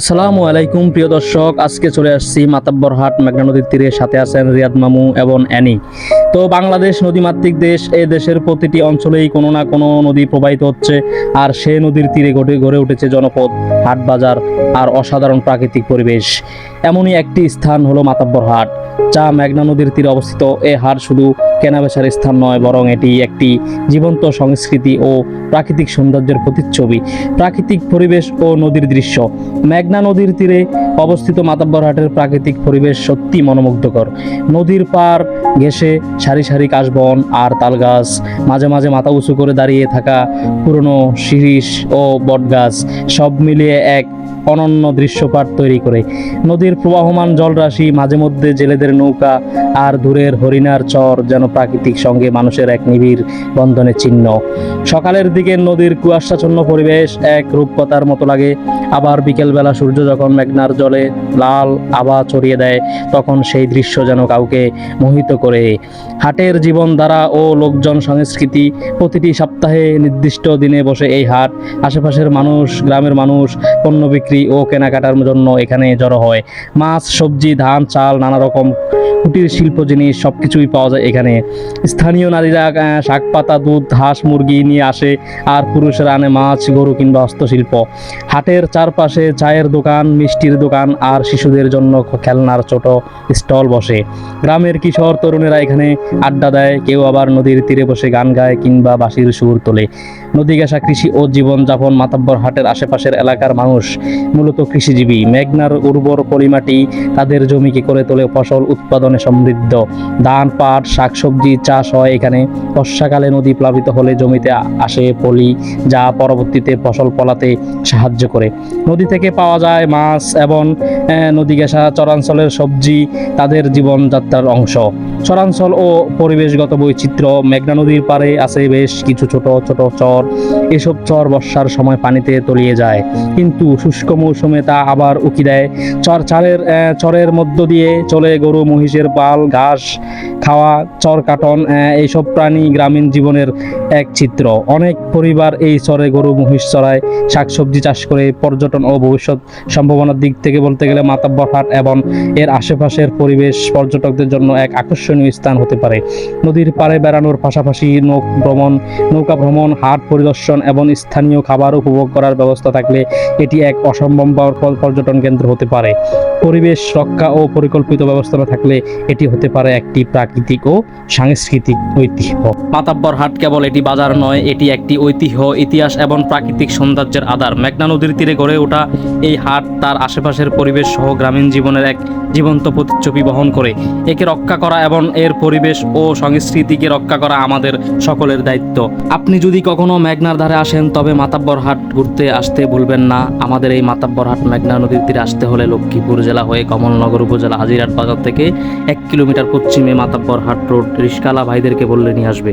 আসসালামু আলাইকুম, প্রিয় দর্শক। আজকে চলে আসছি মাতাব্বর হাট, মেঘনা নদীর তীরে। সাথে আছেন রিয়াদ মামু এবং অ্যানি। তো বাংলাদেশ নদীমাতৃক দেশ, এ দেশের প্রতিটি অঞ্চলেই কোনো না কোনো নদী প্রবাহিত হচ্ছে, আর সে নদীর তীরে ঘটে গড়ে উঠেছে জনপদ হাট বাজার আর অসাধারণ প্রাকৃতিক পরিবেশ। এমনই একটি স্থান হলো মাতাব্বরহাট যা মেঘনা নদীর তীরে অবস্থিত। এ হার শুধু কেনাবেচার স্থান নয়, বরং এটি একটি জীবন্ত সংস্কৃতি ও প্রাকৃতিক সৌন্দর্যের প্রতিচ্ছবি। প্রাকৃতিক পরিবেশ ও নদীর দৃশ্য। মেঘনা নদীর তীরে অবস্থিত মাতাব্বরহাটের প্রাকৃতিক পরিবেশ সত্যি মনোমুগ্ধকর। নদীর পার ঘেঁষে সারি সারি কাশবন আর তালগাছ, মাঝে মাঝে মাথা উঁচু করে দাঁড়িয়ে থাকা পুরনো শিরিষ ও বটগাছ, সব মিলিয়ে এক অনন্য দৃশ্যপাট তৈরি করে। নদীর প্রবাহমান জলরাশি, মাঝে মধ্যে জেলেদের নৌকা আর দূরের হরিণার চর যেন প্রাকৃতিক সঙ্গে মানুষের এক নিবিড় বন্ধনের চিহ্ন সকালের দিকে নদীর কুয়াশাচ্ছন্ন পরিবেশ এক রূপকতার মতো লাগে। আবার বিকেলবেলা সূর্য যখন মেঘনার জলে লাল আভা ছড়িয়ে দেয়, তখন সেই দৃশ্য যেন কাউকে মোহিত করে। হাটের জীবনধারা ও লোকজন সংস্কৃতি, প্রতিটি সপ্তাহে নির্দিষ্ট দিনে বসে এই হাট। আশেপাশের মানুষ, গ্রামের মানুষ, পণ্য বিক্রি ও কেনাকাটার জন্য এখানে জড়ো হয়। মাছ, সবজি, ধান, চাল, নানা রকম কুটির শিল্প জিনিস সব কিছুই পাওয়া যায় এখানে। স্থানীয় নারীরা শাক পাতা, দুধ, হাঁস, মুরগি নিয়ে আসে আর পুরুষেরা আনে মাছ, গরু কিংবা হস্তশিল্প। হাটের চারপাশে চায়ের দোকান, মিষ্টির দোকান আর শিশুদের জন্য খেলনার ছোট স্টল বসে। গ্রামের কিশোর তরুণেরা এখানে আড্ডা দেয়, কেউ আবার নদীর তীরে বসে গান গায় কিংবা বাঁশির সুর তোলে। নদী ঘেঁষা কৃষি ও জীবনযাপন মাতাব্বর হাটের আশেপাশের এলাকার মানুষ মূলত কৃষিজীবী। মেঘনার উর্বর পলিমাটি তাদের জমিকে করে তোলে ফসল উৎপাদনে সমৃদ্ধ ধান, পাট, শাকসবজি চাষ হয়। এখানে বর্ষাকালে নদী প্লাবিত হলে জমিতে আসে পলি, যা পরবর্তীতে ফসল ফলাতে সাহায্য করে। নদী থেকে পাওয়া যায় মাছ এবং নদী ঘেঁষা চরাঞ্চলের সবজি তাদের জীবনযাত্রার অংশ। চরাঞ্চল ও পরিবেশগত বৈচিত্র্য, মেঘনা নদীর পাড়ে আছে বেশ কিছু ছোট ছোট চর। এসব চর বর্ষার সময় পানিতে তলিয়ে যায়। কিন্তু শুষ্ক মৌসুমে তা আবার উকি দেয়। চর চালের চরের মধ্য দিয়ে চলে গরু, মহিষের পাল, ঘাস খাওয়া, চর কাটন এইসব প্রাণী গ্রামীণ জীবনের এক চিত্র। অনেক পরিবার এই চরে গরু, মহিষ চড়ায়। শাকসবজি চাষ করে পর্যটন ও ভবিষ্যৎ সম্ভাবনার দিক থেকে বলতে গেলে মাতাব্বর হাট এবং এর আশেপাশের পরিবেশ পর্যটকদের জন্য এক আকর্ষণীয় স্থান হতে পারে। নদীর পাড়ে বেড়ানোর পাশাপাশি নৌ ভ্রমণ, নৌকা ভ্রমণ, হাট পরিদর্শন এবং স্থানীয় খাবার উপভোগ করার ব্যবস্থা থাকলে এটি এক অসম্ভব পর্যটন কেন্দ্র হতে পারে। পরিবেশ রক্ষা ও পরিকল্পিত ব্যবস্থা থাকলে এটি হতে পারে একটি প্রাকৃতিক ও সাংস্কৃতিক ঐতিহ্য। মাতাব্বর হাট কেবল এটি বাজার নয়, এটি একটি ঐতিহ্য, ইতিহাস এবং প্রাকৃতিক সৌন্দর্যের আধার। মেঘনা নদীর তীরে গড়ে ওঠা এই হাট তার আশেপাশের পরিবেশ সহ গ্রামীণ জীবনের এক জীবন্ত প্রতিচ্ছবি বহন করে। একে রক্ষা করা এবং এর পরিবেশ ও সংস্কৃতিকে রক্ষা করা আমাদের সকলের দায়িত্ব। আপনি যদি কখনো মেঘনার ধারে আসেন, তবে মাতাব্বরহাট ঘুরতে আসতে ভুলবেন না। আমাদের এই মাতাব্বর হাট মেঘনা নদীর তীরে আসতে হলে লক্ষ্মীপুর জেলা হয়ে কমলনগর উপজেলা হাজিরহাট বাজার থেকে এক কিলোমিটার পশ্চিমে মাতাব্বরহাট রোড রিস্কালা ভাইদেরকে বললে নিয়ে আসবে।